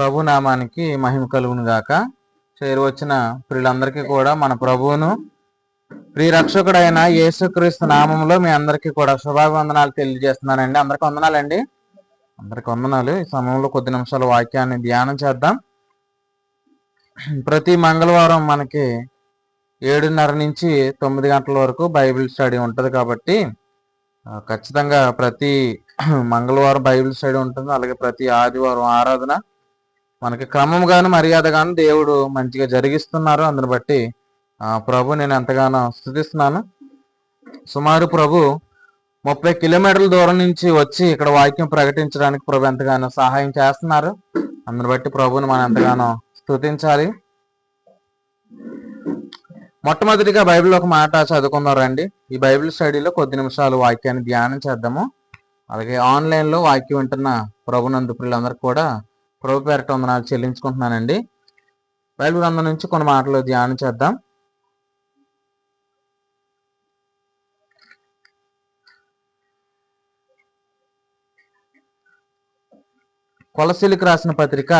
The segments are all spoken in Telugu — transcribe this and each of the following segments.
ప్రభు నామానికి మహిమ కలుగును గాక. చేరు వచ్చిన ప్రియులందరికీ కూడా మన ప్రభువును ప్రియ రక్షకుడైన యేసుక్రీస్తు నామంలో మీ అందరికీ కూడా శుభాభివందనాలు తెలియజేస్తున్నానండి. అందరికి వందనాలండి. అందరికి వందనాలు. ఈ సమయంలో కొద్ది నిమిషాలు వాక్యాన్ని ధ్యానం చేద్దాం. ప్రతి మంగళవారం మనకి ఏడున్నర నుంచి తొమ్మిది గంటల వరకు బైబిల్ స్టడీ ఉంటుంది కాబట్టి ఖచ్చితంగా ప్రతి మంగళవారం బైబిల్ స్టడీ ఉంటుంది. అలాగే ప్రతి ఆదివారం ఆరాధన మనకి క్రమంగాను మర్యాదగాను దేవుడు మంచిగా జరిగిస్తున్నారు. అందుని బట్టి ప్రభు నేను ఎంతగానో స్థుతిస్తున్నాను. సుమారు ప్రభు ముప్పై కిలోమీటర్ల దూరం నుంచి వచ్చి ఇక్కడ వాక్యం ప్రకటించడానికి ప్రభు ఎంతగానో సహాయం చేస్తున్నారు. అందుని బట్టి ప్రభుని మనం ఎంతగానో స్థుతించాలి. మొట్టమొదటిగా బైబిల్ ఒక మాట చదువుకుందాం రండి. ఈ బైబిల్ స్టడీలో కొద్ది నిమిషాలు వాక్యాన్ని ధ్యానం చేద్దాము. అలాగే ఆన్లైన్లో వాక్యం వింటున్న ప్రభునందు పిల్లలందరికీ కూడా ప్రభు పేరట వందనాలు చెల్లించుకుంటున్నానండి. బైబిల్ గ్రంథం నుంచి కొన్ని మాటలు ధ్యానం చేద్దాం. కొలసిలికి రాసిన పత్రిక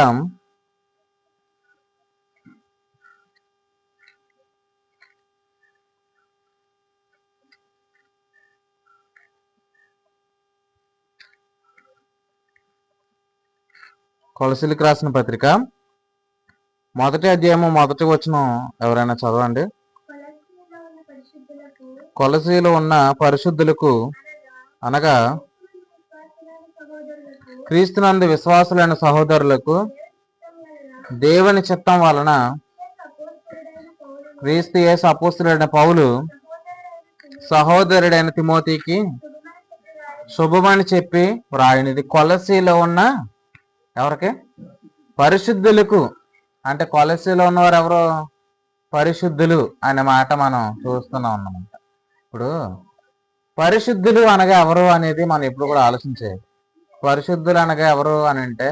కొలసిలికి రాసిన పత్రిక. మొదటి అధ్యాయము మొదటి వచనం ఎవరైనా చదవండి. కొలసీలో ఉన్న పరిశుద్ధులకు అనగా క్రీస్తునందు విశ్వాసులైన సహోదరులకు దేవుని చిత్తం వలన క్రీస్తు యేసు అపోస్తులైన పౌలు సహోదరుడైన తిమోతికి శుభమని చెప్పి వ్రాయనిది. కొలసీలో ఉన్న ఎవరికి? పరిశుద్ధులకు. అంటే కొలసీలో ఉన్నవారు ఎవరు? పరిశుద్ధులు అనే మాట మనం చూస్తున్నాం అన్నమాట ఇప్పుడు పరిశుద్ధులు అనగా ఎవరు అనేది మనం ఎప్పుడు కూడా ఆలోచించేది పరిశుద్ధులు అనగా ఎవరు అని అంటే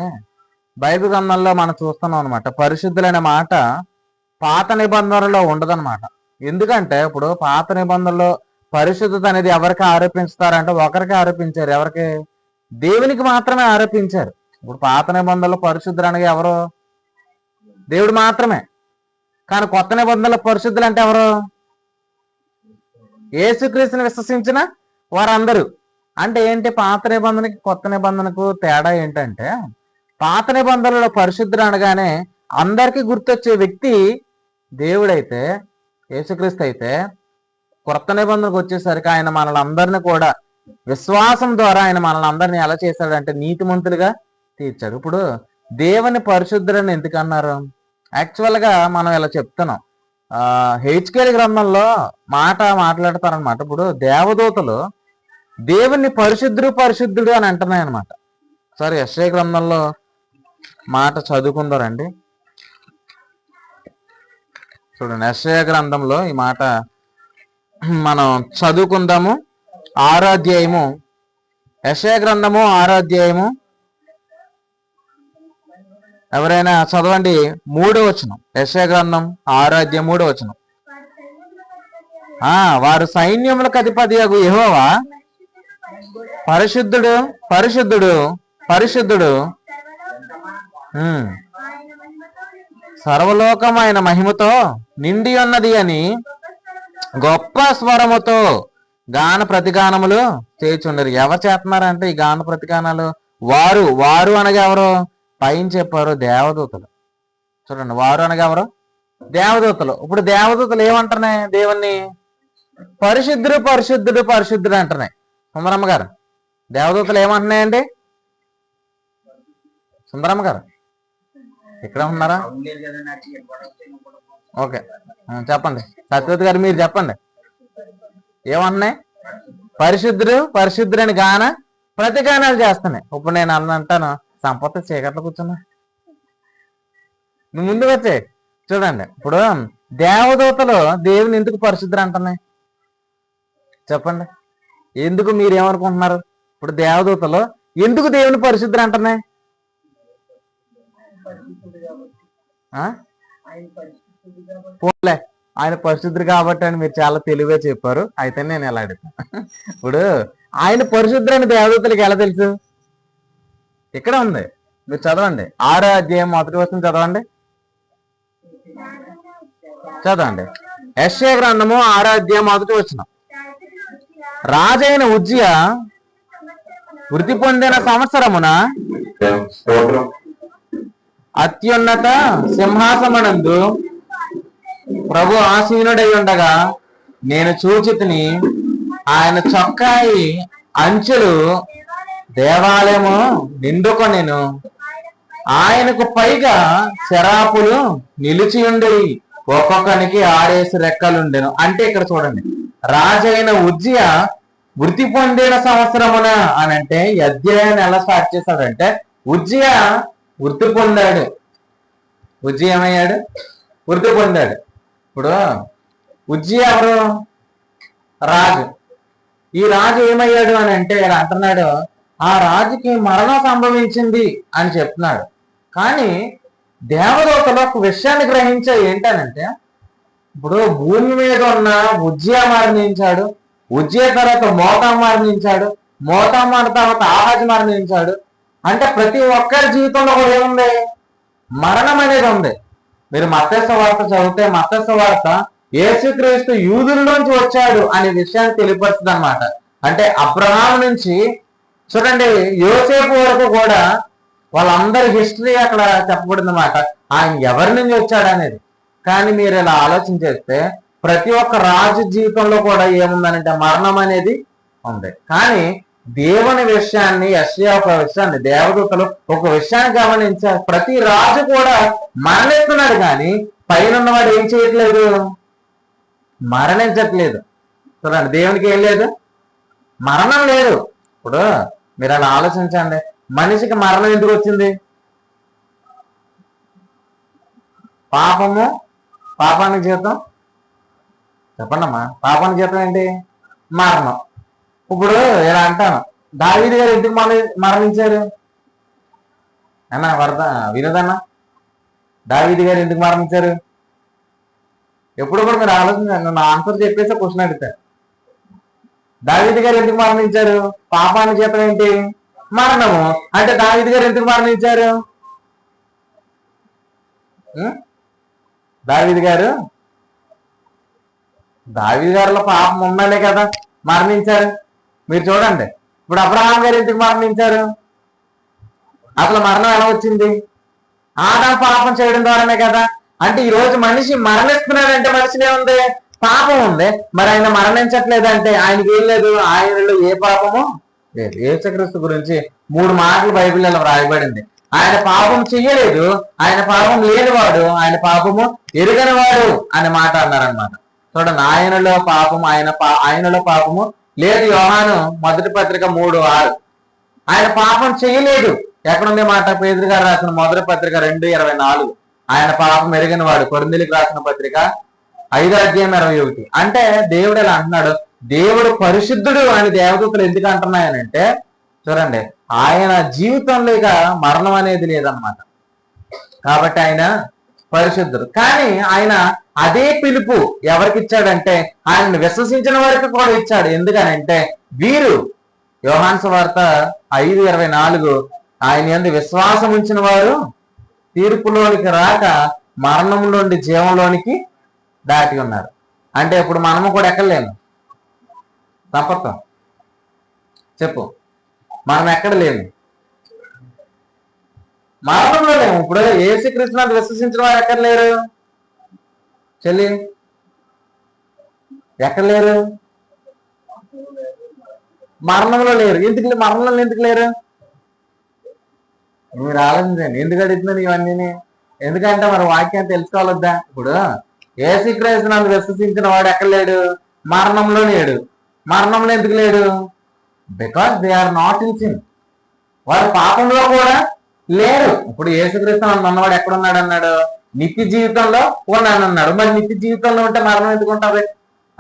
బైబిల్ గ్రంథంలో మనం చూస్తున్నాం అనమాట పరిశుద్ధులు అనే మాట పాత నిబంధనలో ఉండదన్నమాట. ఎందుకంటే ఇప్పుడు పాత నిబంధనలో పరిశుద్ధత అనేది ఎవరికి ఆరోపిస్తారంటే ఒకరికి ఆరోపించారు. ఎవరికి? దేవునికి మాత్రమే ఆరోపించారు. ఇప్పుడు పాత నిబంధనలో పరిశుద్ధులు అనగా ఎవరు? దేవుడు మాత్రమే. కానీ కొత్త నిబంధనలో పరిశుద్ధులు అంటే ఎవరు? ఏసుక్రీస్తుని విశ్వసించిన వారందరూ. అంటే ఏంటి పాత నిబంధనకి కొత్త నిబంధనకు తేడా ఏంటంటే పాత నిబంధనలో పరిశుద్ధులు అనగానే అందరికీ గుర్తొచ్చే వ్యక్తి దేవుడైతే యేసుక్రీస్తు అయితే కొత్త నిబంధనకు వచ్చేసరికి ఆయన మనల్ని అందరిని కూడా విశ్వాసం ద్వారా ఆయన మనల్ని అందరిని ఎలా చేశాడంటే నీతిమంతులుగా తీర్చాడు ఇప్పుడు దేవుని పరిశుద్ధులని ఎందుకు అన్నారు యాక్చువల్గా మనం ఇలా చెప్తున్నాం. హెచ్కేల్ గ్రంథంలో మాట మాట్లాడతారనమాట ఇప్పుడు దేవదూతలు దేవుని పరిశుద్ధుడు పరిశుద్ధుడు అని అంటున్నాయి అనమాట సరే ఎస్ఐ గ్రంథంలో మాట చదువుకుందారండి. చూడండి ఎస్ఐ గ్రంథంలో ఈ మాట మనం చదువుకుందాము. ఆరాధ్యాయము. అధ్యాయము గ్రంథము ఆరాధ్యాయము ఎవరైనా చదవండి మూడో వచనం. యశ్వ గ్రంథం ఆరో మూడో వచనం. ఆ వారు సైన్యములకు అధిపతి యహోవా. పరిశుద్ధుడు పరిశుద్ధుడు పరిశుద్ధుడు. సర్వలోకమైన మహిమతో నిండి ఉన్నది అని గొప్ప స్వరముతో గాన ప్రతిగానములు చేయుచుండరు. ఎవరు చేస్తున్నారంటే ఈ గాన ప్రతిగానాలు? వారు వారు అనగా ఎవరు? పైన చెప్పారు దేవదూతలు. చూడండి వారు అనగా ఎవరు దేవదూతలు. ఇప్పుడు దేవదూతలు ఏమంటున్నాయి దేవుణ్ణి? పరిశుద్ధుడు పరిశుద్ధుడు పరిశుద్ధుడు అంటున్నాయి. సుందరమ్మ గారు దేవదూతలు ఏమంటున్నాయండి? సుందరమ్మ గారు ఇక్కడ ఉన్నారా? ఓకే చెప్పండి. సత్యవతి గారు మీరు చెప్పండి. ఏమంటున్నాయి? పరిశుద్ధుడు పరిశుద్ధుడు అని గాన ప్రతిగానాలు చేస్తున్నాయి. ఇప్పుడు నేను అన్న అంటాను సంపత్తి చీకట్లో కూర్చున్నా. నువ్వు ముందుకు వచ్చే. చూడండి ఇప్పుడు దేవదూతలు దేవుని ఎందుకు పరిశుద్ధులు అంటున్నాయి? చెప్పండి. ఎందుకు మీరు ఏమనుకుంటున్నారు? ఇప్పుడు దేవదూతలు ఎందుకు దేవుని పరిశుద్ధులు అంటున్నాయి? ఆ? పోలే ఆయన పరిశుద్ధుడు కాబట్టి అని మీరు చాలా తెలివే చెప్పారు. అయితే నేను ఎలా అడుగుతాను. ఇప్పుడు ఆయన పరిశుద్ధుడు అని దేవదూతలకు ఎలా తెలుసు? ఇక్కడ ఉంది. మీరు చదవండి. ఆరో అధ్యాయం మొదటి వస్తుంది చదవండి. చదవండి. యశ్య గ్రంథము ఆరో అధ్యాయం మొదటి వచ్చిన రాజైన ఉజ్జయ వృత్తి పొందిన సంవత్సరమున అత్యున్నత సింహాసమనందు ప్రభు ఆసీనుడై ఉండగా నేను చూచితిని ఆయన చొక్కాయి అంచెలు దేవాలయము నిండుకొనెను. ఆయనకు పైగా శరాపులు నిలిచి ఉండేవి ఒక్కొక్కనికి ఆరేసి రెక్కలుండెను. అంటే ఇక్కడ చూడండి. రాజైన ఉజ్జియ వృత్తి పొందిన సంవత్సరమున అని అంటే ఈ అధ్యాయాన్ని ఎలా స్టార్ట్ చేశాడంటే ఉజ్జియ వృత్తి పొందాడు. ఉజ్జియ ఏమయ్యాడు? వృత్తి పొందాడు. ఇప్పుడు ఉజ్జియ ఎవరు? రాజు. ఈ రాజు ఏమయ్యాడు అని అంటే అంటున్నాడు. ఆ రాజుకి మరణం సంభవించింది అని చెప్తున్నాడు. కానీ దేవదూతలు ఒక విషయాన్ని గ్రహించే ఏంటనంటే ఇప్పుడు భూమి మీద ఉన్న ఉజ్జయ మరణించాడు ఉజ్జయ తర్వాత మోతా మరణించాడు మోతా మరణ తర్వాత ఆహాజ్ మరణించాడు. అంటే ప్రతి ఒక్కరి జీవితంలో కూడా ఏముంది? మరణం అనేది ఉంది. మీరు మత్స్య వార్త చదివితే మత్స్య వార్త యేసుక్రీస్తు యూదుల్లోంచి వచ్చాడు అనే విషయాన్ని తెలియపరుస్తుంది అనమాట అంటే అబ్రహాం నుంచి చూడండి యోసేపు వరకు కూడా వాళ్ళందరి హిస్టరీ అక్కడ చెప్పబడిందన్నమాట. ఆయన ఎవరి నుంచి వచ్చాడు అనేది కానీ మీరు ఇలా ఆలోచన చేస్తే ప్రతి ఒక్క రాజు జీవితంలో కూడా ఏముందనంటే మరణం అనేది ఉంది. కానీ దేవుని విషయాన్ని యశ్యా ఒక విషయాన్ని దేవదూతలు ఒక విషయాన్ని గమనించారు ప్రతి రాజు కూడా మరణిస్తున్నాడు కానీ పైన ఉన్నవాడు ఏం చేయట్లేదు? మరణించట్లేదు. చూడండి దేవునికి ఏం లేదు? మరణం లేదు. ఇప్పుడు మీరు అలా ఆలోచించండి. మనిషికి మరణం ఎందుకు వచ్చింది? పాపము పాపానికి జీతం? చెప్పండమ్మా. పాపానికి జీతం ఏంటి? మరణం. ఇప్పుడు ఇలా అంటాను. దావీది గారు ఎందుకు మర మరణించారు? అన్నా వరద వినోదన్నా? దావీది గారు ఎందుకు మరణించారు? ఎప్పుడు కూడా మీరు ఆలోచించండి. నా ఆన్సర్ చెప్పేసి క్వశ్చన్ అడుగుతారు దావిది గారు ఎందుకు మరణించారు? పాపాన్ని చేతం ఏంటి? మరణము. అంటే దావిది గారు ఎందుకు మరణించారు? దావిది గారు? దావిది గారిలో పాపం ఉందనే కదా. మరణించారు. మీరు చూడండి. ఇప్పుడు అబ్రహాం గారు ఎందుకు మరణించారు? అసలు మరణం ఎలా వచ్చింది? ఆదా పాపం చేయడం ద్వారానే కదా. అంటే ఈ రోజు మనిషి మరణిస్తున్నాడంటే మనిషినే ఉంది పాపం ఉంది. మరి ఆయన మరణించట్లేదంటే ఆయనకి ఏం లేదు? ఆయనలో ఏ పాపము లేదు. ఏసుక్రీస్తు గురించి మూడు మాటలు బైబిల్లో వ్రాయబడింది. ఆయన పాపం చెయ్యలేదు. ఆయన పాపం లేనివాడు ఆయన పాపము ఎరుగనివాడు అనే మాట అన్నారనమాట చూడండి ఆయనలో పాపము ఆయన పా- ఆయనలో పాపము లేదు. యోహాను మొదటి పత్రిక మూడు ఆరు. ఆయన పాపం చేయలేదు ఎక్కడుంది మాట? పేదరి గారు రాసిన మొదటి పత్రిక రెండు ఇరవై నాలుగు. ఆయన పాపం ఎరిగిన వాడు. కొరందిలికి రాసిన పత్రిక ఐదో అధ్యాయం ఇరవై ఒకటి. అంటే దేవుడు ఇలా అంటున్నాడు? దేవుడు పరిశుద్ధుడు అని దేవదూతలు ఎందుకు అంటున్నాయనంటే చూడండి ఆయన జీవితంలో ఇక మరణం అనేది లేదన్నమాట. కాబట్టి ఆయన పరిశుద్ధుడు. కానీ ఆయన అదే పిలుపు ఎవరికి ఇచ్చాడంటే ఆయనను విశ్వసించిన వారికి కూడా ఇచ్చాడు. ఎందుకనంటే వీరు యోహాన్స్ వార్త ఐదు ఇరవై నాలుగు ఆయన ఎందు విశ్వాసం ఉంచిన వారు తీర్పులోనికి రాక మరణం నుండి జీవంలోనికి దాటి ఉన్నారు అంటే ఇప్పుడు మనము కూడా ఎక్కడలేము? సంపత్తం చెప్పు. మనం ఎక్కడ లేము? మరణంలో లేము. ఇప్పుడు ఏసు కృష్ణాన్ని విశ్వసించిన వారు ఎక్కడ లేరు? చెల్లి? ఎక్కడ లేరు? మరణంలో లేరు. ఎందుకు మరణంలో ఎందుకు లేరు? మీరు ఆలోచించండి. ఎందుకు అడుగుతున్నాను ఇవన్నీ ఎందుకంటే మరి వాక్యం తెలుసుకోవాలద్దా? ఇప్పుడు ఏసీ నన్ను విశ్వసించిన వాడు ఎక్కడ లేడు? మరణంలో లేడు. మరణంలో ఎందుకు లేడు? Because they are not in sin వారు పాపంలో కూడా లేరు. ఇప్పుడు ఏసుక్రీస్తు అన్నవాడు ఎక్కడ ఉన్నాడు అన్నాడు? నిత్య జీవితంలో ఉన్నాను అన్నాడు. మరి నిత్య జీవితంలో ఉంటే మరణం ఎందుకు ఉంటుంది?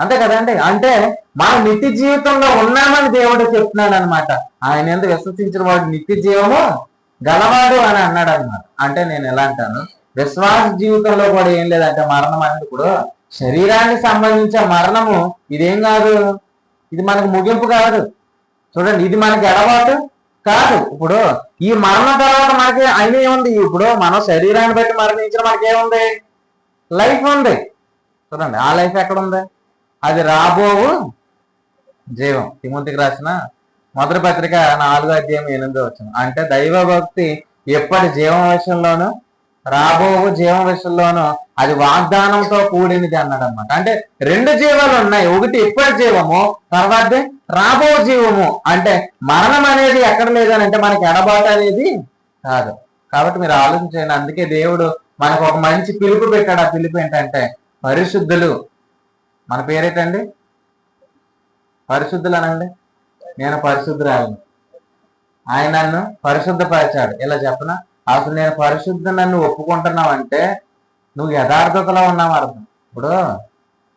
అంతే కదండి? అంటే మనం నిత్య జీవితంలో ఉన్నామని దేవుడు చెప్తున్నాడు అనమాట ఆయన ఎందుకు విశ్వసించిన వాడు నిత్య జీవము గలవాడు అని అన్నాడు అనమాట అంటే నేను ఎలా అంటాను? విశ్వాస జీవితంలో కూడా ఏం లేదంటే మరణం అనేది కూడా శరీరానికి సంబంధించిన మరణము. ఇదేం కాదు. ఇది మనకు ముగింపు కాదు. చూడండి ఇది మనకి అలవాటు కాదు. ఇప్పుడు ఈ మరణం తర్వాత మనకి అయిన ఏముంది ఇప్పుడు మనం శరీరాన్ని బట్టి మరణించిన మనకి ఏముంది లైఫ్ ఉంది. చూడండి ఆ లైఫ్ ఎక్కడ ఉంది అది రాబోవు జీవం. తిమోతికి రాసిన మొదటి పత్రిక నాలుగో అధ్యాయం ఎనిమిదో వచ్చిన అంటే దైవ భక్తి ఎప్పటి జీవం విషయంలోనూ రాబోవు జీవం విషయంలోనూ అది వాగ్దానంతో కూడినది అన్నాడు అనమాట అంటే రెండు జీవాలు ఉన్నాయి. ఒకటి ఇప్పటి జీవము తర్వాత రాబో జీవము. అంటే మరణం అనేది ఎక్కడ లేదని అంటే మనకి ఎడబాటు అనేది కాదు. కాబట్టి మీరు ఆలోచించండి. అందుకే దేవుడు మనకు ఒక మంచి పిలుపు పెట్టాడు. ఆ పిలుపు ఏంటంటే పరిశుద్ధులు. మన పేరేటండి? పరిశుద్ధులు అనండి? నేను పరిశుద్ధురాలను. ఆయన నన్ను పరిశుద్ధపరిచాడు. ఇలా చెప్పనా? అసలు నేను పరిశుద్ధ నన్ను ఒప్పుకుంటున్నావంటే నువ్వు యథార్థతలో ఉన్నావు అర్థం. ఇప్పుడు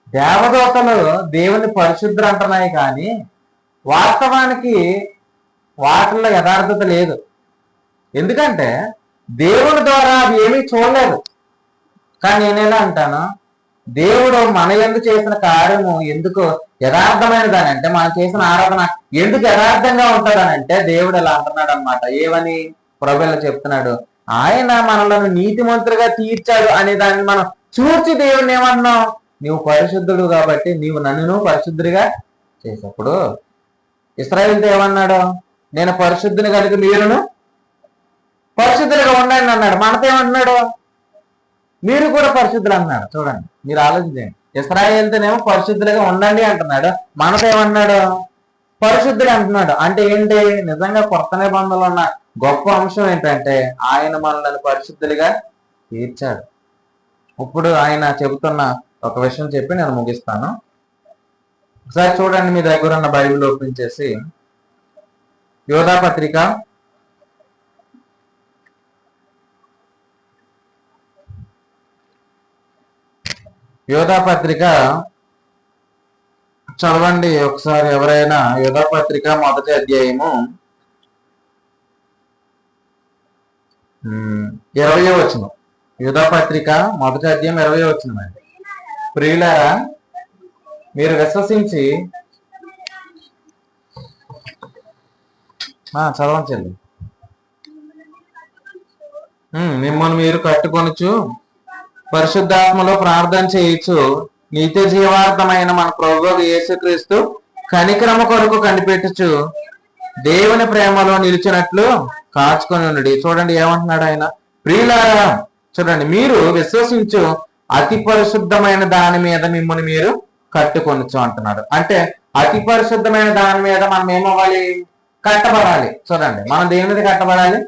దేవదూతలు దేవుని పరిశుద్ధులు అంటున్నాయి కానీ వాస్తవానికి వాటిల్లో యథార్థత లేదు. ఎందుకంటే దేవుని ద్వారా అవి ఏమీ చూడలేదు. కానీ నేనేలా అంటాను? దేవుడు మన ఎందుకు చేసిన కార్యము ఎందుకు యథార్థమైనదని అంటే మనం చేసిన ఆరాధన ఎందుకు యథార్థంగా ఉంటుందని అంటే దేవుడు ఇలా అంటున్నాడు అనమాట ఏమని? ప్రభుల చెప్తున్నాడు? ఆయన మనలను నీతిమంతులుగా తీర్చాడు అనే దాన్ని మనం చూచి దేవుడిని ఏమన్నావు నీవు పరిశుద్ధుడు కాబట్టి నీవు నన్ను పరిశుద్ధుడిగా చేసినప్పుడు ఇస్రాయిల్తో ఏమన్నాడు? నేను పరిశుద్ధిని కనుక మీరును పరిశుద్ధులుగా ఉండండి అన్నాడు. మనతో ఏమంటున్నాడు? మీరు కూడా పరిశుద్ధులు అన్నాడు చూడండి మీరు ఆలోచించండి. ఇస్రాయేల్తోనేమో పరిశుద్ధులుగా ఉండండి అంటున్నాడు. మనతో ఏమన్నాడు? పరిశుద్ధులు అంటున్నాడు. అంటే ఏంటి? నిజంగా కొత్త నిబంధనలు ఉన్న గొప్ప అంశం ఏంటంటే ఆయన మనల్ని పరిశుద్ధులుగా తీర్చాడు. ఇప్పుడు ఆయన చెబుతున్న ఒక విషయం చెప్పి నేను ముగిస్తాను. ఒకసారి చూడండి మీ దగ్గర ఉన్న బైబిల్ ఓపెన్ చేసి. యోధా పత్రిక. యోధా పత్రిక. చదవండి ఒకసారి ఎవరైనా. యోధా పత్రిక మొదటి అధ్యాయము. ఇరవయో వచ్చిన యుధపత్రిక మొదటి అధ్యాయం ఇరవై వచ్చిన అండి. ప్రియులారా మీరు విశ్వసించి ఆ, చదవండి మిమ్మల్ని మీరు కట్టుకొనచ్చు పరిశుద్ధాత్మలో ప్రార్థన చేయొచ్చు నిత్య జీవార్థమైన మన ప్రభు యేసుక్రీస్తు కనిక్రమ కొరకు కనిపెట్టచ్చు దేవుని ప్రేమలో నిలిచినట్లు కాచుకొని ఉండి చూడండి ఏమంటున్నాడు ఆయన? ప్రియులారా చూడండి మీరు విశ్వసించు అతి పరిశుద్ధమైన దాని మీద మిమ్మల్ని మీరు కట్టుకొనొచ్చు అంటున్నాడు. అంటే అతి పరిశుద్ధమైన దాని మీద మనం ఏమవ్వాలి? కట్టబడాలి. చూడండి మనం దేని మీద కట్టబడాలి?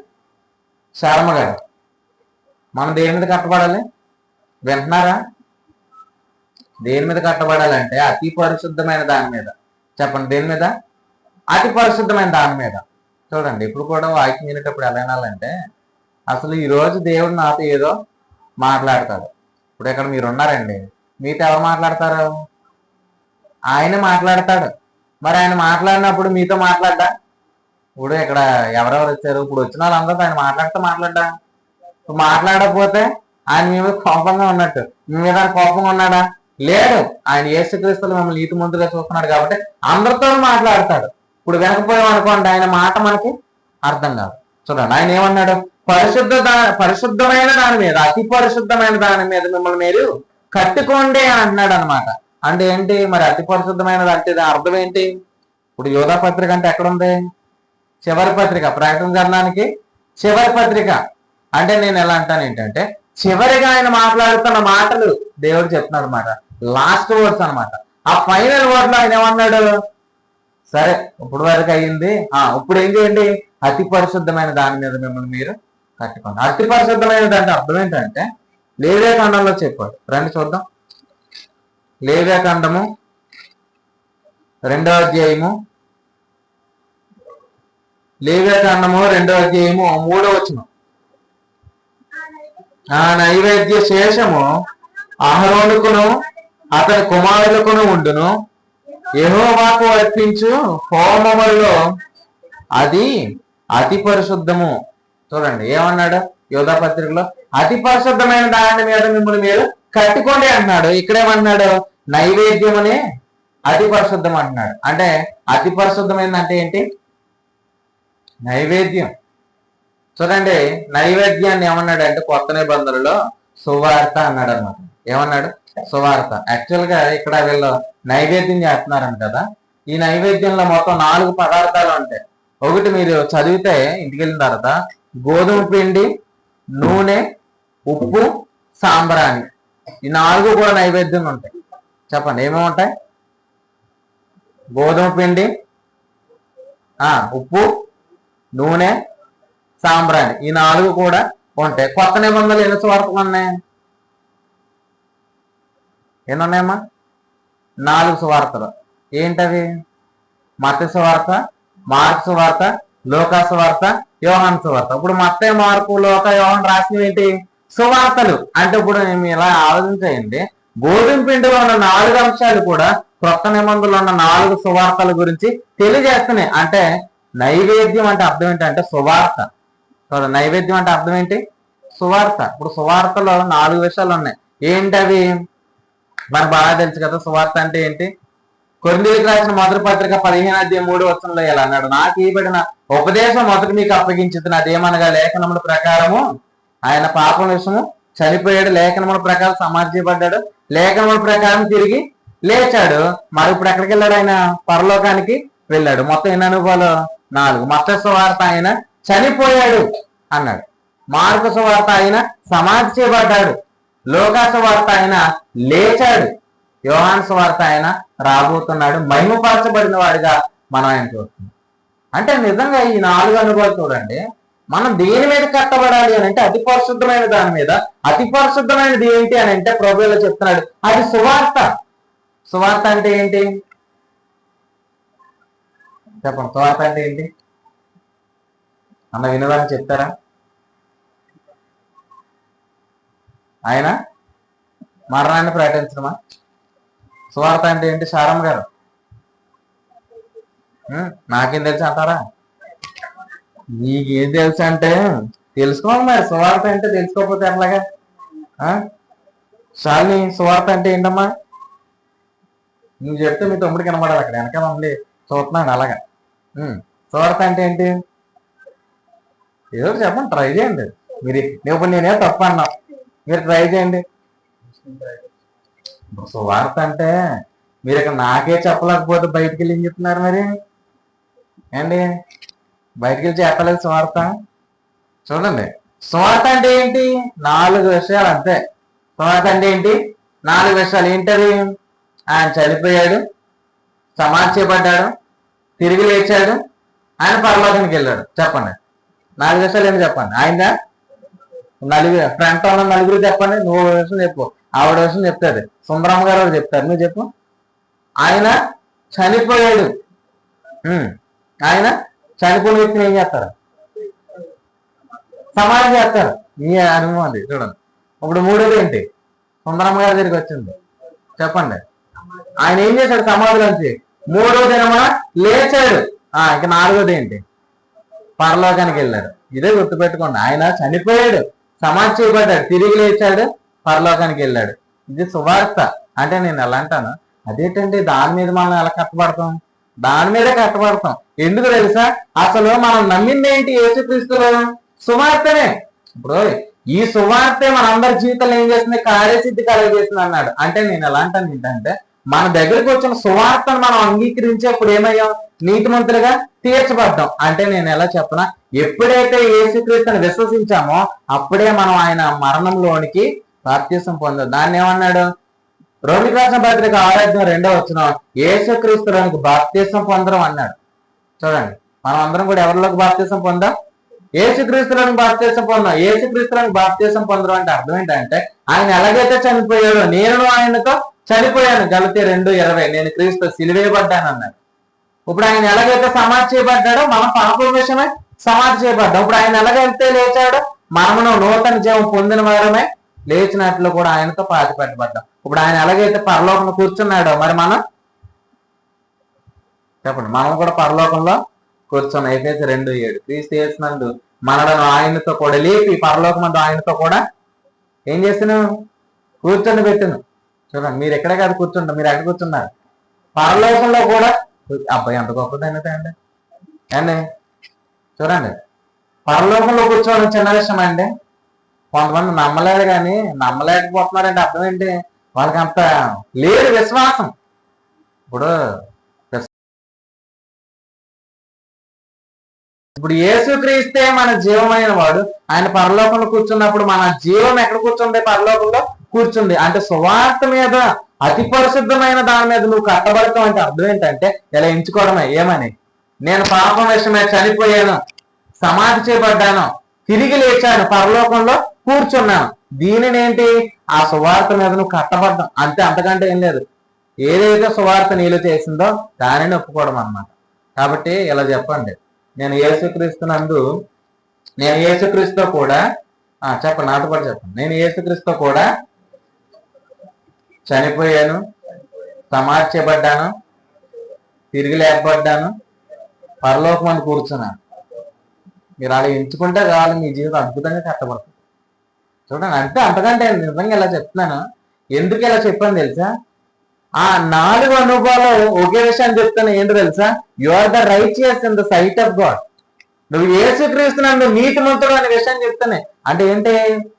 శర్మ గారు. మనం దేని మీద కట్టబడాలి? వింటున్నారా? దేని మీద కట్టబడాలంటే అతి పరిశుద్ధమైన దాని మీద. చెప్పండి దేని మీద? అతి పరిశుద్ధమైన దాని మీద. చూడండి ఇప్పుడు కూడా వాక్యం వినేటప్పుడు ఎలా వినాలంటే అసలు ఈ రోజు దేవుడు నాతో ఏదో మాట్లాడతాడు. ఇప్పుడు ఇక్కడ మీరు ఉన్నారండి? మీతో ఎవరు మాట్లాడతారు? ఆయన మాట్లాడతాడు. మరి ఆయన మాట్లాడినప్పుడు మీతో మాట్లాడ్డా ఇప్పుడు ఇక్కడ ఎవరెవరు వచ్చారు? ఇప్పుడు వచ్చిన వాళ్ళందరూ ఆయన మాట్లాడితే మాట్లాడ్డా మాట్లాడకపోతే ఆయన మీ మీద కోపంగా ఉన్నట్టు. మీ మీద కోపంగా ఉన్నాడా? లేడు. ఆయన యేసుక్రీస్తులు మిమ్మల్ని నీతి ముందుగా చూస్తున్నాడు కాబట్టి అందరితో మాట్లాడతాడు. ఇప్పుడు వినకపోయాం అనుకోండి ఆయన మాట మనకి అర్థం కాదు. చూడండి ఆయన ఏమన్నాడు? పరిశుద్ధ పరిశుద్ధమైన దాని మీద అతి పరిశుద్ధమైన దాని మీద మిమ్మల్ని మీరు కట్టుకోండి అని అంటున్నాడు అనమాట అంటే ఏంటి? మరి అతి పరిశుద్ధమైనది అంటే దాని అర్థం ఏంటి? ఇప్పుడు యోధా పత్రిక అంటే ఎక్కడుంది చివరి పత్రిక ప్రకటన గ్రంథానికి చివరి పత్రిక. అంటే నేను ఎలా అంటాను ఏంటంటే చివరిగా ఆయన మాట్లాడుతున్న మాటలు దేవుడు చెప్తున్నాడు అనమాట లాస్ట్ వర్డ్స్ అన్నమాట. ఆ ఫైనల్ వర్డ్లో ఆయన ఏమన్నాడు? సరే ఇప్పుడు వరకు అయ్యింది. ఆ ఇప్పుడు ఏం చేయండి? అతి పరిశుద్ధమైన దాని మీద మిమ్మల్ని మీరు కట్టుకోండి. అతి పరిశుద్ధమైన దాని అర్థం ఏంటంటే లేవే ఖండంలో చెప్పాడు. రండి చూద్దాం. లేవే ఖండము రెండవ అధ్యాయము. లేవే ఖండము రెండవ అధ్యాయము మూడవ వచ్చిన ఆ నైవేద్య శేషము అహరోనుకును అతని కుమారులకును ఉండును. యహోవాకు అర్పించు హోమములలో అది అతి పరిశుద్ధము. చూడండి ఏమన్నాడు యోధా పత్రికలో? అతి పరిశుద్ధమైన దాని మీద మిమ్మల్ని మీరు కట్టుకోండి అంటున్నాడు ఇక్కడేమన్నాడు? నైవేద్యం అనే అతి పరిశుద్ధం అంటున్నాడు. అంటే అతి పరిశుద్ధమైనది అంటే ఏంటి? నైవేద్యం. చూడండి నైవేద్యాన్ని ఏమన్నాడు అంటే కొత్త నిబంధనలో సువార్త అన్నాడు అనమాట ఏమన్నాడు? సువార్త. యాక్చువల్గా ఇక్కడ వీళ్ళు నైవేద్యం చేస్తున్నారంట కదా. ఈ నైవేద్యంలో మొత్తం నాలుగు పదార్థాలు ఉంటాయి. ఒకటి మీరు చదివితే ఇంటికి వెళ్ళిన తర్వాత గోధుమ పిండి నూనె ఉప్పు సాంబ్రాణి. ఈ నాలుగు కూడా నైవేద్యం ఉంటాయి. చెప్పండి ఏమేమి ఉంటాయి? గోధుమ పిండి ఆ ఉప్పు నూనె సాంబ్రాణి. ఈ నాలుగు కూడా ఉంటాయి. కొత్త నిబంధనలు ఎన్ని స్వార్థలు ఉన్నాయి? ఎన్నున్నాయమ్మా? నాలుగు సువార్తలు. ఏంటవి? మత సువార్త మార్క్ సువార్త లోకా సువార్త యోహాన్ సువార్త. ఇప్పుడు మత్తే మార్కు లోక యోహన్ రాసినవి ఏంటి? సువార్తలు. అంటే ఇప్పుడు మేము ఇలా ఆలోచించేయండి. గోధుమ పిండిలో ఉన్న నాలుగు అంశాలు కూడా కొత్త నిబంధనలో ఉన్న నాలుగు సువార్తల గురించి తెలియజేస్తున్నాయి. అంటే నైవేద్యం అంటే అర్థం ఏంటంటే సువార్త. కదా నైవేద్యం అంటే అర్థం ఏంటి? సువార్త. ఇప్పుడు సువార్తలో నాలుగు విషయాలు ఉన్నాయి. ఏంటవి? మనకు బాగా తెలుసు కదా సువార్త అంటే ఏంటి? కొరిందీలకు రాసిన మొదటి పత్రిక పదిహేను అధ్యాయం మూడు వచనంలో ఇలా అన్నాడు నాకు ఇవ్వబడిన ఉపదేశం మొదటి మీకు అప్పగించింది అదేమనగా లేఖనముల ప్రకారము ఆయన పాపం విషయము చనిపోయాడు లేఖనముల ప్రకారం సమాధించబడ్డాడు లేఖనముల ప్రకారం తిరిగి లేచాడు. మరి ఇప్పుడు ఎక్కడికి వెళ్ళాడు ఆయన? పరలోకానికి వెళ్ళాడు. మొత్తం ఎన్ని అనుభవాలు? నాలుగు. మత్స్య సువార్త ఆయన చనిపోయాడు అన్నాడు. మార్కు సువార్త ఆయన సమాధి చేయబడ్డాడు. లోకాస వార్త ఆయన లేచాడు. యోహాన్స్ వార్త ఆయన రాబోతున్నాడు. మహిమపరచబడిన వాడిగా మనం ఆయన చూస్తున్నాం. అంటే నిజంగా ఈ నాలుగు అనుభవాలు చూడండి. మనం దేని మీద కట్టబడాలి అని అంటే అతి పరిశుద్ధమైన దాని మీద. అతి పరిశుద్ధమైనది ఏంటి అని అంటే ప్రభువులో చెప్తున్నాడు. అది సువార్త. సువార్త అంటే ఏంటి? చెప్పండి. సువార్త అంటే ఏంటి? అన్న వినదాన్ని చెప్తారా? ఆయన మరణాన్ని ప్రకటించడమా? సువార్త అంటే ఏంటి? శారమ్మ గారు? నాకేం తెలుసు అంటారా? నీకేం తెలుసు అంటే తెలుసుకోవాలి మరి సువార్త అంటే తెలుసుకోకపోతే ఎట్లాగా? ఆ? శాలిని సువార్త అంటే ఏంటమ్మా? నువ్వు చెప్తే మీ తమ్ముడు కనబడాలి అక్కడ. వెనకాల ఉంది. చూస్తున్నాను అలాగా. సువార్త అంటే ఏంటి? ఏదో చెప్పండి ట్రై చేయండి. మీరు ఇప్పుడు నేనే తప్ప అన్నా. మీరు ట్రై చేయండి. సువార్త అంటే మీరు ఇక్కడ నాకే చెప్పలేకపోతే బయటికి వెళ్ళి ఏం చెప్తున్నారు మరి? ఏండి బయటికి వెళ్ళి చెప్పలేదు స్వార్థ? చూడండి. సువార్త అంటే ఏంటి? నాలుగు విషయాలు అంతే. సువార్త అంటే ఏంటి? నాలుగు విషయాలు. ఏంటది? ఆయన చనిపోయాడు సమాధి చేయబడ్డాడు తిరిగి లేచాడు ఆయన పరలోకానికి వెళ్ళాడు. చెప్పండి. నాలుగు విషయాలు ఏంటి చెప్పండి? ఆయన నలుగురు ఫ్రంట్ ఉన్న నలుగురు చెప్పండి నువ్వు ఒక విషయం చెప్పు ఆవిడ విషయం చెప్తాది. సుందరమ్మ గారు చెప్తారు. నువ్వు చెప్పు. ఆయన చనిపోయాడు. ఉమ్. ఆయన చనిపోయిన వ్యక్తిని ఏం చేస్తారు? సమాధి చేస్తారు. మీ అనుభవం అది చూడండి. ఇప్పుడు మూడోది ఏంటి? సుందరమ్మ గారి దగ్గరికి వచ్చింది. చెప్పండి. ఆయన ఏం చేశాడు సమాధిలోంచి మూడో దినమా లేచాడు. ఆ ఇంకా నాలుగోది ఏంటి? పరలోకానికి వెళ్ళాడు. ఇదే గుర్తుపెట్టుకోండి. ఆయన చనిపోయాడు. సమాధి చేయబడ్డాడు తిరిగి లేచాడు పరలోకానికి వెళ్ళాడు. ఇది సువార్త. అంటే నేను ఎలా అంటాను? అదేంటండి దాని మీద మనం ఎలా కట్టబడతాం దాని మీదే కట్టబడతాం ఎందుకు తెలుసా? అసలు మనం నమ్మింది ఏంటి యేసుక్రీస్తులో? సువార్తనే. ఇప్పుడు ఈ సువార్తే మన అందరి జీవితంలో ఏం చేస్తుంది? కార్యసిద్ధి కలగజేస్తుంది అన్నాడు. అంటే నేను ఎలా అంటాను ఏంటంటే మన దగ్గరకు వచ్చిన సువార్తను మనం అంగీకరించేప్పుడు ఏమయ్యాం? నీతిమంతులుగా తీర్చబడ్డాం. అంటే నేను ఎలా చెప్పనా? ఎప్పుడైతే యేసుక్రీస్తుని విశ్వసించామో అప్పుడే మనం ఆయన మరణంలోనికి బాప్తీసం పొందాం. దాన్ని ఏమన్నాడు? రోమికి రాసిన పత్రిక ఆరాధ్యం రెండో వచ్చిన యేసుక్రీస్తులోనికి బాప్తీసం పొందడం అన్నాడు. చూడండి మనం అందరం కూడా ఎవరిలోకి బాప్తీసం పొందాం? ఏసుక్రీస్తులను బాప్తీసం పొందాం. ఏసుక్రీస్తులను బాప్తీసం పొందడం అంటే అర్థం ఏంటంటే ఆయన ఎలాగైతే చనిపోయాడో నేను ఆయనతో చనిపోయాను. గలతి రెండు ఇరవై. నేను క్రీస్తు సిలివేయబడ్డాను అన్నాడు. ఇప్పుడు ఆయన ఎలాగైతే సమాధి చేయబడ్డాడో మనం పాపం విషయమే సమాధి చేయబడ్డాం. ఇప్పుడు ఆయన ఎలాగైతే లేచాడో మనమును నూతన జీవం పొందిన వారమే లేచినట్లు కూడా ఆయనతో పాతి పెట్టబడ్డాం ఇప్పుడు ఆయన ఎలాగైతే పరలోకంలో కూర్చున్నాడో మరి మనం చెప్పండి మనం కూడా పరలోకంలో కూర్చున్నాం. అయిపోతే రెండు ఏడు. క్రీస్తు చేసినందు మనలను ఆయనతో కూడా లేపి పరలోకం ఆయనతో కూడా ఏం చేసినావు కూర్చొని పెట్టిన చూడండి మీరు ఎక్కడ కాదు కూర్చుంటారు మీరు ఎక్కడ కూర్చున్నారు? పరలోకంలో కూడా అబ్బాయి ఎంత గొప్పదైనదే అండి. అండి చూడండి పరలోకంలో కూర్చోవడం చిన్న విషయం అండి. కొంతమంది నమ్మలేదు కానీ నమ్మలేకపోతున్నారంటే అర్థం ఏంటి? వాళ్ళకి అంత లేదు విశ్వాసం. ఇప్పుడు ఇప్పుడు యేసుక్రీస్తే మన జీవమైన వాడు. ఆయన పరలోకంలో కూర్చున్నప్పుడు మన జీవం ఎక్కడ కూర్చుంది పరలోకంలో? కూర్చుంది. అంటే సువార్త మీద అతి పరిశుద్ధమైన దాని మీద నువ్వు కట్టబడతావు అంటే అర్థం ఏంటంటే ఇలా ఎంచుకోవడమే. ఏమని? నేను పాపం విషయమే చనిపోయాను సమాధి చేయబడ్డాను తిరిగి లేచాను పరలోకంలో కూర్చున్నాను. దీనిని ఏంటి ఆ సువార్త మీద నువ్వు కట్టబడ్డం అంతే అంతకంటే ఏం లేదు. ఏదైతే సువార్త నీళ్ళు చేసిందో దానిని ఒప్పుకోవడం అన్నమాట. కాబట్టి ఇలా చెప్పండి. నేను యేసుక్రీస్తునందు నేను యేసుక్రీస్తు కూడా చెప్పండి నాతో పాటు చెప్పండి. నేను యేసుక్రీస్తు కూడా చనిపోయాను సమాధి చేయబడ్డాను తిరిగి లేపబడ్డాను పరలోకం అని కూర్చున్నాను. మీరు అలా ఎంచుకుంటే కావాలి మీ జీవితం అద్భుతంగా కట్టబడుతుంది. చూడండి అంటే అంతకంటే నిజంగా ఇలా చెప్తున్నాను? ఎందుకు ఇలా చెప్పాను తెలుసా? ఆ నాలుగు అనుభవాలు ఒకే విషయాన్ని చెప్తాను ఏంటో తెలుసా? You are the right in the sight of God నువ్వు ఏసుక్రీస్తునందు నీతిమంతుడు అనే విషయం చెప్తానే అంటే ఏంటి?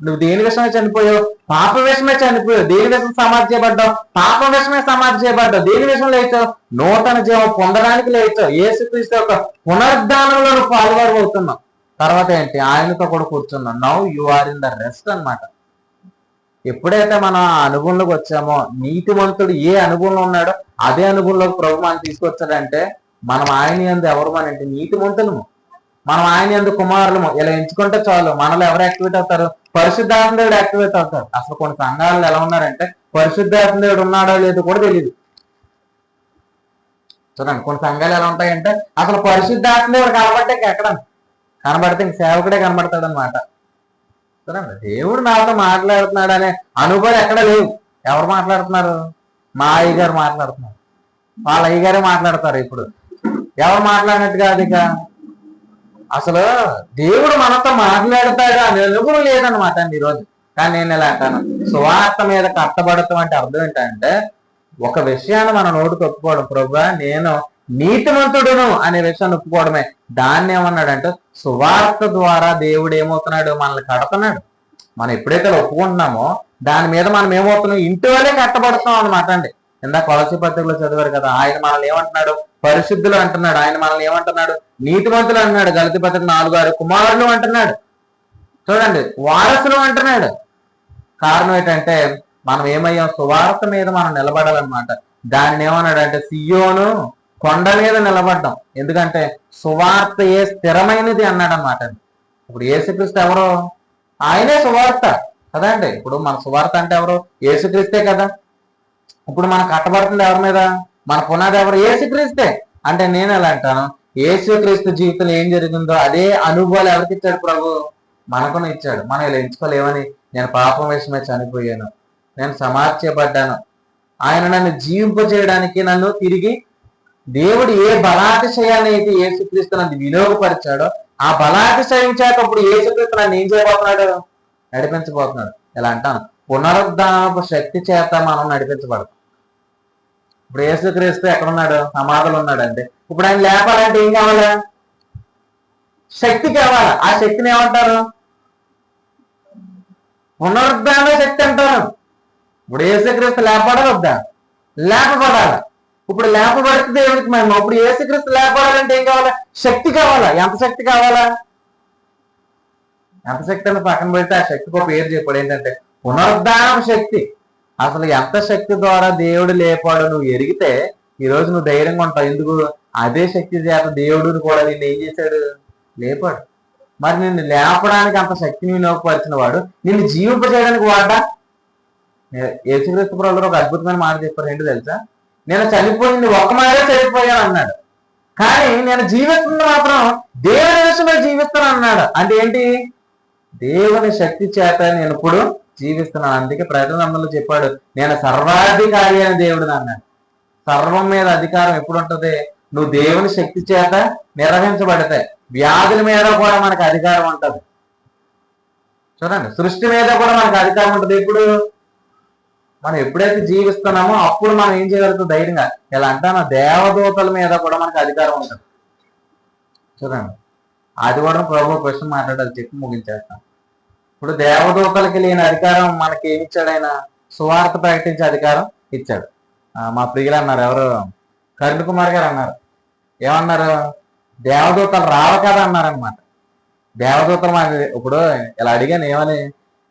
నువ్వు దేని విషయమే చనిపోయావు? పాప విషయమే చనిపోయావు. దేని విషయం సమాధి చేయబడ్డావు? పాప విషయమే సమాధి చేయబడ్డావు. దేని విషయం లేచావు? నూతన జీవం పొందడానికి లేచావు. ఏసుక్రీస్తు యొక్క పునర్ధానంలో నువ్వు పాల్గొరు అవుతున్నావు తర్వాత ఏంటి? ఆయనతో కూడా కూర్చున్నావు. Now you are in the rest అన్నమాట. ఎప్పుడైతే మనం అనుభవంలోకి వచ్చామో నీతిమంతుడు ఏ అనుభవంలో ఉన్నాడో అదే అనుభవంలోకి ప్రభు మనం తీసుకొచ్చాడంటే మనం ఆయన ఎవరు మనంటే అంటే నీతిమంతులము. మనం ఆయన ఎందుకు కుమారులము. ఇలా ఎంచుకుంటే చాలు. మనలో ఎవరు యాక్టివేట్ అవుతారు? పరిశుద్ధాత్మ దేవుడు యాక్టివేట్ అవుతారు అసలు కొన్ని సంఘాలు ఎలా ఉన్నారంటే పరిశుద్ధాత్మ దేవుడు ఉన్నాడో లేదో కూడా తెలియదు చూడండి కొన్ని సంఘాలు ఎలా ఉంటాయంటే అసలు పరిశుద్ధాత్మ దేవుడు కనబడితే ఎక్కడ? కనబడితే ఇంక సేవకుడే కనబడతాడు అనమాట చూడండి దేవుడు నాతో మాట్లాడుతున్నాడు అనే అనుభవం ఎక్కడ లేవు. ఎవరు మాట్లాడుతున్నారు? మా అయ్య గారు మాట్లాడుతున్నారు. వాళ్ళ అయ్య గారే మాట్లాడతారు ఇప్పుడు. ఎవరు మాట్లాడినట్టు కాదు ఇక? అసలు దేవుడు మనతో మాట్లాడతాడు అని అనుభవం లేదనమాట అండి ఈరోజు. కానీ నేను ఇలా అంటాను. సువార్త మీద కట్టబడతాం అంటే అర్థం ఏంటంటే ఒక విషయాన్ని మన నోటికి ఒప్పుకోవడం ప్రభా నేను నీతిమంతుడును అనే విషయాన్ని ఒప్పుకోవడమే. దాన్ని ఏమన్నాడంటే సువార్త ద్వారా దేవుడు ఏమవుతున్నాడు? మనల్ని కడుతున్నాడు. మనం ఎప్పుడైతే ఒప్పుకుంటున్నామో దాని మీద మనం ఏమవుతున్నాం? ఇంటి వల్లే కట్టబడుతున్నాం అనమాట అండి. ఇందా కొలసి పత్రికలో చదివారు కదా ఆయన మనల్ని ఏమంటున్నాడు? పరిశుద్ధులు అంటున్నాడు ఆయన మనల్ని ఏమంటున్నాడు? నీతిమంతులు అంటున్నాడు గలతి పత్రిక నాలుగు ఆరు కుమారులు అంటున్నాడు. చూడండి వారసులు అంటున్నాడు. కారణం ఏంటంటే మనం ఏమయ్యాం? సువార్త మీద మనం నిలబడాలన్నమాట. దాన్ని ఏమన్నాడు అంటే సియోను కొండ మీద నిలబడ్డాం. ఎందుకంటే సువార్త ఏ స్థిరమైనది అన్నాడు అనమాట ఇప్పుడు ఏసుక్రీస్తు ఎవరు? ఆయనే సువార్త. కదండి ఇప్పుడు మన సువార్త అంటే ఎవరు? ఏసుక్రీస్తే కదా. ఇప్పుడు మనం కట్టబడుతుంది ఎవరి మీద? మన పునాది ఎవరు? ఏసుక్రీస్తే అంటే నేను ఎలా అంటాను? ఏసుక్రీస్తు జీవితంలో ఏం జరిగిందో అదే అనుభవాలు ఎవరికి ఇచ్చాడు ప్రభు? మనకును ఇచ్చాడు. మనం ఇలా ఎంచుకోలేమని నేను పాపం విషయమే చనిపోయాను. నేను సమార్చబడ్డాను ఆయన నన్ను జీవింపజేయడానికి నన్ను తిరిగి దేవుడు ఏ బలాతిశయాన్ని అయితే ఏసుక్రీస్తు నన్ను వినియోగపరిచాడో ఆ బలాతిశయం చేత ఇప్పుడు ఏసుక్రీస్తు నన్ను ఏం చేయబోతున్నాడు? నడిపించబోతున్నాడు. ఇలా అంటాను? పునరుద్ధానపు శక్తి చేత మనం నడిపించబడతాం. ఇప్పుడు యేసుక్రీస్తు ఎక్కడ ఉన్నాడు సమాధులు ఉన్నాడు అంటే ఇప్పుడు ఆయన లేపాలంటే ఏం కావాలి? శక్తి కావాలా. ఆ శక్తిని ఏమంటారు? పునరుద్ధాన శక్తి అంటారు. ఇప్పుడు యేసుక్రీస్తు లేపడాలి వద్దా లేపబడాలి. ఇప్పుడు లేపబడితే దేవుడికి మేము ఇప్పుడు యేసుక్రీస్తు లేపడాలంటే ఏం కావాలా? శక్తి కావాలా. ఎంత శక్తి కావాలా? ఎంత శక్తి అని పక్కన పెడితే ఆ శక్తికి ఒక పేరు చెప్పాడు. ఏంటంటే పునరుద్ధాన శక్తి. అసలు ఎంత శక్తి ద్వారా దేవుడు లేపాడు నువ్వు ఎరిగితే ఈ రోజు నువ్వు ధైర్యంగా ఉంటావు. ఎందుకు? అదే శక్తి చేత దేవుడిని కూడా నిన్ను ఏం చేశాడు? లేపాడు. మరి నిన్ను లేపడానికి అంత శక్తిని వినియోగపరిచిన వాడు నిన్ను జీవింపజేయడానికి వాడా? యేసుక్రీస్తు ప్రభులు ఒక అద్భుతమైన మాట చెప్పారు. ఏంటి తెలుసా? నేను చనిపోయింది ఒక మారే చనిపోయాను అన్నాడు. కానీ నేను జీవిస్తుంది మాత్రం దేవుని విషయంలో జీవిస్తాను అన్నాడు. అంటే ఏంటి? దేవుని శక్తి చేత నేను ఇప్పుడు జీవిస్తున్నాను అందుకే ప్రజలందరూ చెప్పాడు నేను సర్వాధికారి అని దేవుడు అన్నాడు. సర్వం మీద అధికారం ఎప్పుడు ఉంటుంది నువ్వు దేవుని శక్తి చేత నిర్వహించబడతాయి. వ్యాధుల మీద కూడా మనకు అధికారం ఉంటుంది. చూడండి సృష్టి మీద కూడా మనకు అధికారం ఉంటుంది. ఇప్పుడు మనం ఎప్పుడైతే జీవిస్తున్నామో అప్పుడు మనం ఏం చేయగలుగుతాం? ధైర్యంగా. ఇలా అంటాను దేవదూతల మీద కూడా మనకు అధికారం ఉంటుంది. చూడండి. అది కూడా ప్రభు క్వశ్చన్ మాట్లాడాలి చెప్పి ముగించేస్తాం ఇప్పుడు దేవదూతలకి లేని అధికారం మనకి ఏమి ఇచ్చాడు ఆయన? సువార్త ప్రకటించే అధికారం ఇచ్చాడు. మా ప్రియులు అన్నారు ఎవరు? కరుణ్ కుమార్ గారు అన్నారు. ఏమన్నారు? దేవదూతలు రావ కదా అన్నారనమాట దేవదూతలు మాకు ఇప్పుడు ఇలా అడిగాను ఏమని?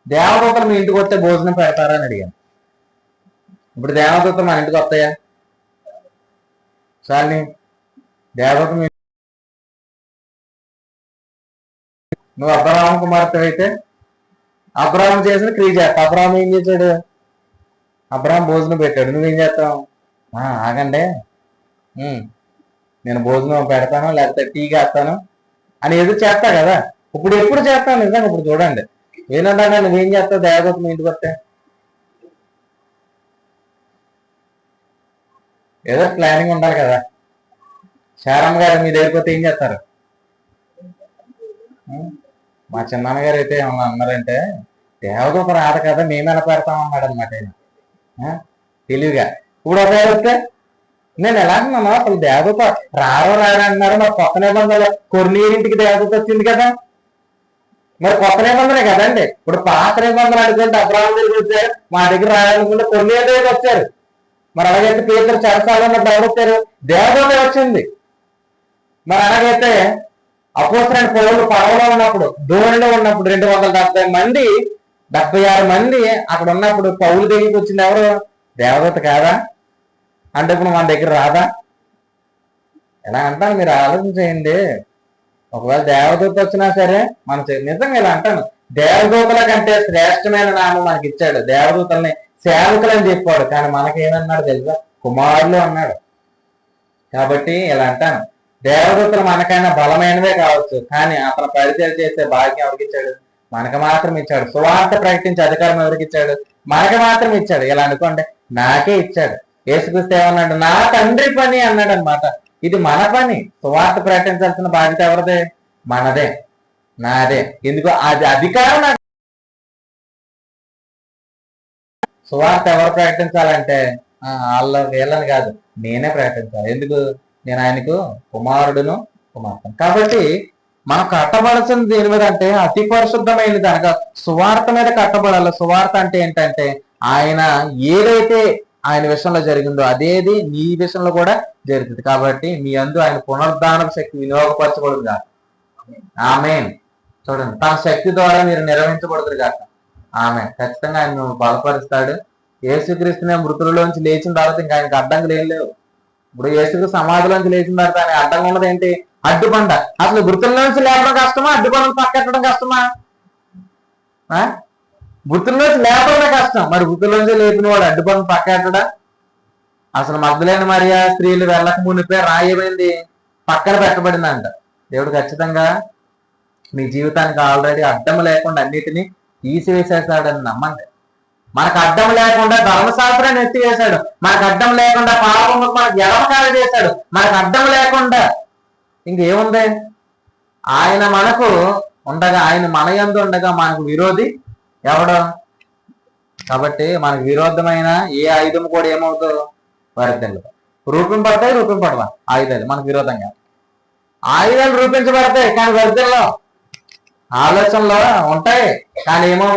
దేవదూతలు మీ ఇంటికి వస్తే భోజనం పెడతారా అని అడిగాను. ఇప్పుడు దేవదూతలు మన ఇంటికి వస్తాయా? చాలని దేవదూత మీ నువ్వు అబ్రహాం కుమార్తె అయితే అబ్రాహం చేసిన క్రియ చేస్తా. అబ్రాహం ఏం చేశాడు? అబ్రాహం భోజనం పెట్టాడు. నువ్వేం చేస్తావు? ఆగండి. నేను భోజనం పెడతాను లేకపోతే టీ కాస్తాను అని ఎదురు చేస్తా కదా. ఇప్పుడు ఎప్పుడు చేస్తాను? నిజంగా ఇప్పుడు చూడండి. ఏంటంటే నువ్వేం చేస్తావు? దేవదూత మీ ఇంటికి వస్తే? ఏదో ప్లానింగ్ ఉండాలి కదా. శారమ్మ గారు మీ దగ్గరికి ఏం చేస్తారు? మా చిన్నాన్న గారు అయితే ఏమన్నా అన్నారంటే దేవదూత రాదు కదా మేము ఎలా పెడతాం? అన్నాడు అనమాట ఆయన. తెలివిగా. ఇప్పుడు ఒకవేళ వస్తే నేను ఎలా అన్నాను? అసలు దేవదూత రారో రారు అంటున్నారు మరి కొత్త నిబంధనలు కొన్నింటికి దేవదూత వచ్చింది కదా. మరి కొత్త నిబంధనే కదండి ఇప్పుడు పాత నిబంధనలు అడుగుతుంటే అబ్రాహ్మ దగ్గర వచ్చారు మా దగ్గర రాయాలనుకుంటే కొన్ని దగ్గర వచ్చారు. మరి అలాగైతే పేరు చెరసాలు ఎవరు వచ్చారు? దేవదూత వచ్చింది. మరి అలాగైతే అపోసరైన పౌరులు పడవలో ఉన్నప్పుడు దూరంలో ఉన్నప్పుడు రెండు వందల డెబ్బై మంది డెబ్బై ఆరు మంది అక్కడ ఉన్నప్పుడు పౌలు దగ్గరికి వచ్చింది ఎవరు? దేవదత కాదా? అంటే ఇప్పుడు మన దగ్గర రాదా? ఎలా అంటాను మీరు ఆలోచన చేయండి. ఒకవేళ దేవదూత వచ్చినా సరే మన నిజంగా ఇలా అంటాను. దేవదూతల కంటే శ్రేష్టమైన నామం మనకి ఇచ్చాడు. దేవదూతల్ని సేవకులని చెప్పాడు. కానీ మనకేమన్నాడు తెలుసా? కుమారులు అన్నాడు. కాబట్టి ఇలా అంటాను. దేవదూతలు మనకైనా బలమైనవే కావచ్చు కానీ అతను పరిచయం చేసే భాగ్యం ఎవరికిచ్చాడు మనకు మాత్రం ఇచ్చాడు. సువార్త ప్రకటించే అధికారం ఎవరికిచ్చాడు మనకు మాత్రం ఇచ్చాడు. ఇలా అనుకోండి నాకే ఇచ్చాడు. యేసుక్రీస్తు ఏమన్నాడు? నా తండ్రి పని అన్నాడు అనమాట ఇది మన పని. సువార్త ప్రకటించాల్సిన బాధ్యత ఎవరిదే? మనదే. నాదే. ఎందుకు? అది అధికారం నాకు. సువార్త ఎవరు ప్రకటించాలంటే? వాళ్ళ వీళ్ళని కాదు. నేనే ప్రకటించాలి. ఎందుకు? నేను ఆయనకు కుమారుడును కుమార్తెను. కాబట్టి మనం కట్టబడాల్సింది దేని మీద అంటే అతి పరిశుద్ధమైనది అనగా సువార్త మీద కట్టబడాలి. సువార్త అంటే ఏంటంటే ఆయన ఏదైతే ఆయన విషయంలో జరిగిందో అదేది నీ విషయంలో కూడా జరుగుతుంది. కాబట్టి మీ అందు ఆయన పునరుద్ధాన శక్తి వినియోగపరచబడుతుంది కాక ఆమె చూడండి తన శక్తి ద్వారా మీరు నిర్వహించబడుతుంది కాక ఆమె ఖచ్చితంగా ఆయన బలపరుస్తాడు. యేసుక్రీస్తునే మృతులలోంచి లేచిన తర్వాత ఇంకా ఆయనకి అడ్డంకులు ఏం లేవు. ఇప్పుడు యేసుకు సమాధిలోంచి లేచిన తర్వాత ఆయన అడ్డంగా ఉన్నది ఏంటి? అడ్డుపండ. అసలు గుర్తుల్లోంచి లేపడం కష్టమా? అడ్డుపండ పక్కెట్టడం కష్టమా? ఆ? మృతుల్లోంచి లేపడమే కష్టం. మరి గుర్తుల్లోంచి లేపిన వాడు అడ్డుపండు పక్కెట్టడా అసలు మద్దలేని మరియా స్త్రీలు వెళ్ళక మునిపే రాయమైంది పక్కన పెట్టబడిందంట. దేవుడు ఖచ్చితంగా మీ జీవితానికి ఆల్రెడీ అడ్డం లేకుండా అన్నిటినీ తీసివేసేసాడని నమ్మండి. మనకు అడ్డం లేకుండా ధర్మశాస్త్రాన్ని ఎత్తివేశాడు మనకు అడ్డం లేకుండా పాపం మనకు ఎడమకాలు చేశాడు. మనకు అడ్డం లేకుండా ఇంకేముంది ఆయన మనకు ఉండగా ఆయన మన ఎందు ఉండగా మనకు విరోధి ఎవడు? కాబట్టి మనకు విరోధమైన ఏ ఆయుధం కూడా ఏమవుతుందో వరదలు రూపింపడతాయి రూపింపడవా? ఆయుధాలు మనకు విరోధంగా. ఆయుధాలు రూపించబడతాయి కానీ వరదల్లో ఆలోచనలో ఉంటాయి. కానీ ఏమో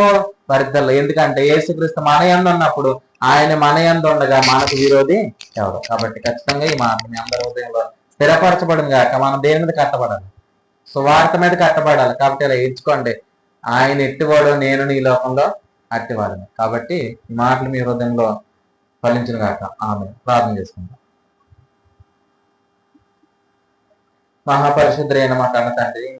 వరదల్లో ఎందుకంటే యేసుక్రీస్తు మన ఎందు ఉన్నప్పుడు ఆయన మన ఎందు ఉండగా మనకు విరోధి ఎవరు? కాబట్టి ఖచ్చితంగా ఈ మాట మీ అందరి హృదయంలో స్థిరపరచబడింది కాక మనం దేని మీద కట్టబడాలి? సువార్త మీద కట్టబడాలి. కాబట్టి ఇలా ఎంచుకోండి. ఆయన ఎట్టివాడు నేను నీ లోకంలో అట్టివాడిని. కాబట్టి ఈ మాటలు మీ హృదయంలో ఫలించిన కాక ఆమె ప్రార్థన చేసుకుందాం. మహాపరిశుద్ధుడైన మా కన్న తండ్రి